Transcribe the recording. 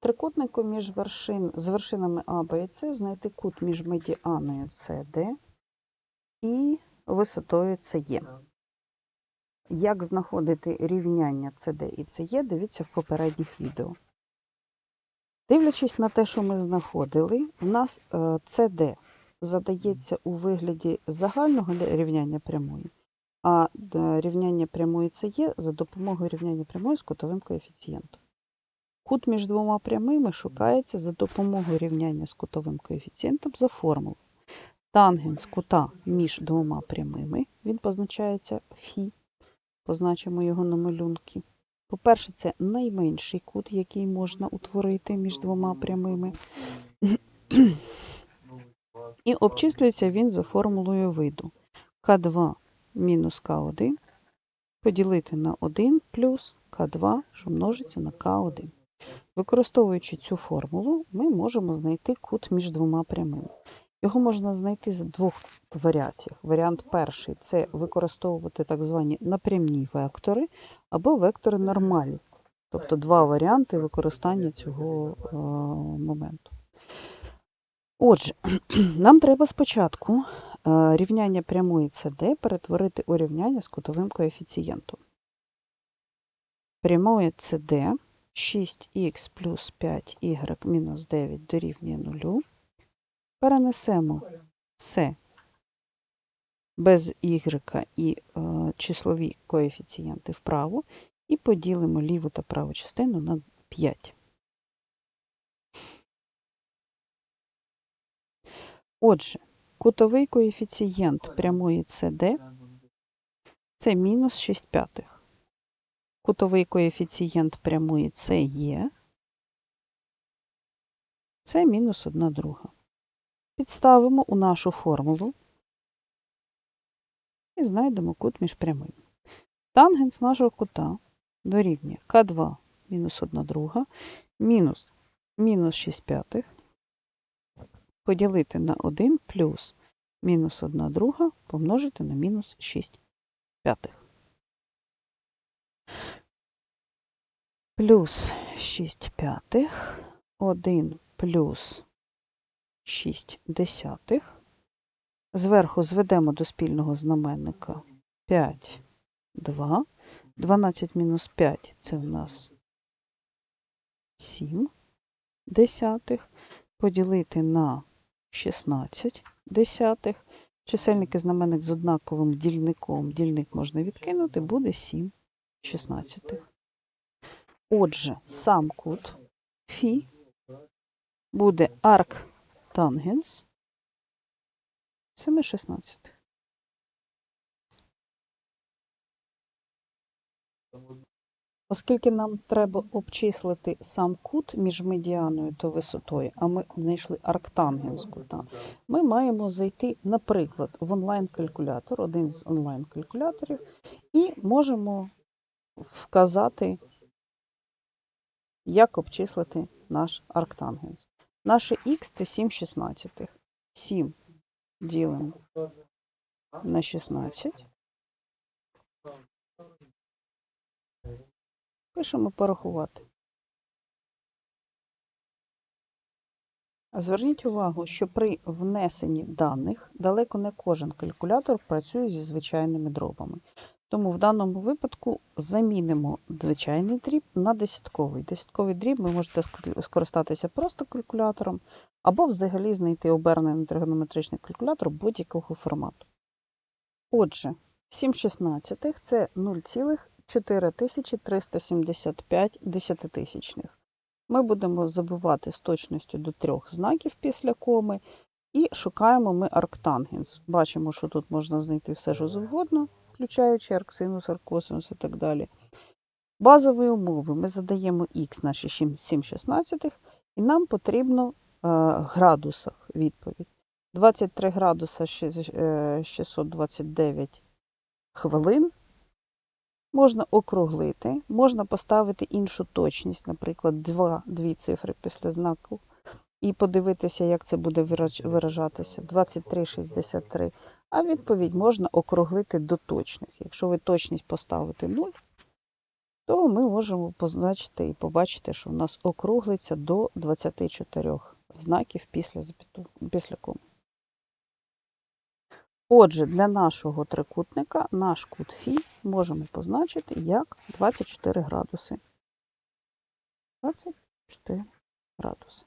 трикутнику між вершин, з вершинами А, Б і С знайти кут між медіаною CD і висотою CE. Як знаходити рівняння CD і CE, дивіться в попередніх відео. Дивлячись на те, що ми знаходили, у нас е, CD задається у вигляді загального рівняння прямої, а е, рівняння прямої CE за допомогою рівняння прямої з кутовим коефіцієнтом. Кут між двома прямими шукається за допомогою рівняння з кутовим коефіцієнтом за формулою. Тангенс кута між двома прямими, він позначається фі, позначимо його на малюнки. По-перше, це найменший кут, який можна утворити між двома прямими. І обчислюється він за формулою виду. К2 мінус К1 поділити на 1 плюс К2, що множиться на К1. Використовуючи цю формулу, ми можемо знайти кут між двома прямими. Його можна знайти за двох варіаціях. Варіант перший це використовувати так звані напрямні вектори або вектори нормалі. Тобто два варіанти використання цього е, моменту. Отже, нам треба спочатку е, рівняння прямої CD перетворити у рівняння з кутовим коефіцієнтом. Прямої CD 6х плюс 5y мінус 9 дорівнює 0. Перенесемо все без y і е, числові коефіцієнти вправо і поділимо ліву та праву частину на 5. Отже, кутовий коефіцієнт прямої CD це мінус 6 п'ятих. Кутовий коефіцієнт прямої CE це мінус 1 друга. Підставимо у нашу формулу і знайдемо кут між прямими. Тангенс нашого кута дорівнює К2 мінус 1 друга мінус мінус 6 п'ятих поділити на 1 плюс мінус 1 друга помножити на мінус 6 п'ятих. Плюс 6 п'ятих, 1 плюс 6 десятих. Зверху зведемо до спільного знаменника 5, 2. 12 мінус 5 це в нас 7 десятих. Поділити на 16 десятих. Чисельник і знаменник з однаковим дільником. Дільник можна відкинути, буде 7 шістнадцятих. Отже, сам кут Фі буде арк тангенс 7 шістнадцятих. Оскільки нам треба обчислити сам кут між медіаною та висотою, а ми знайшли арктангенс кута, ми маємо зайти, наприклад, в онлайн-калькулятор, один з онлайн-калькуляторів, і можемо вказати, як обчислити наш арктангенс. Наше х це 7 шістнадцятих. 7 ділимо на 16. Пишемо порахувати. Зверніть увагу, що при внесенні даних далеко не кожен калькулятор працює зі звичайними дробами. Тому в даному випадку замінимо звичайний дріб на десятковий. Десятковий дріб ви можете скористатися просто калькулятором, або взагалі знайти обернений тригонометричний калькулятор будь-якого формату. Отже, 7 шістнадцятих – це 0,4375 десятитисячних. Ми будемо забивати з точністю до трьох знаків після коми і шукаємо ми арктангенс. Бачимо, що тут можна знайти все, що завгодно, включаючи арксинус, аркосинус і так далі. Базові умови ми задаємо х наші 7 шістнадцятих, і нам потрібно е, градусах відповідь. 23 градуса шість- е, 629 хвилин. Можна округлити, можна поставити іншу точність, наприклад, два, дві цифри після знаку, і подивитися, як це буде виражатися. 23,63. А відповідь можна округлити до точних. Якщо ви точність поставите 0, то ми можемо позначити і побачити, що в нас округлиться до 24 знаків після, після коми. Отже, для нашого трикутника наш кут Фі можемо позначити як 24 градуси. 24 градуси.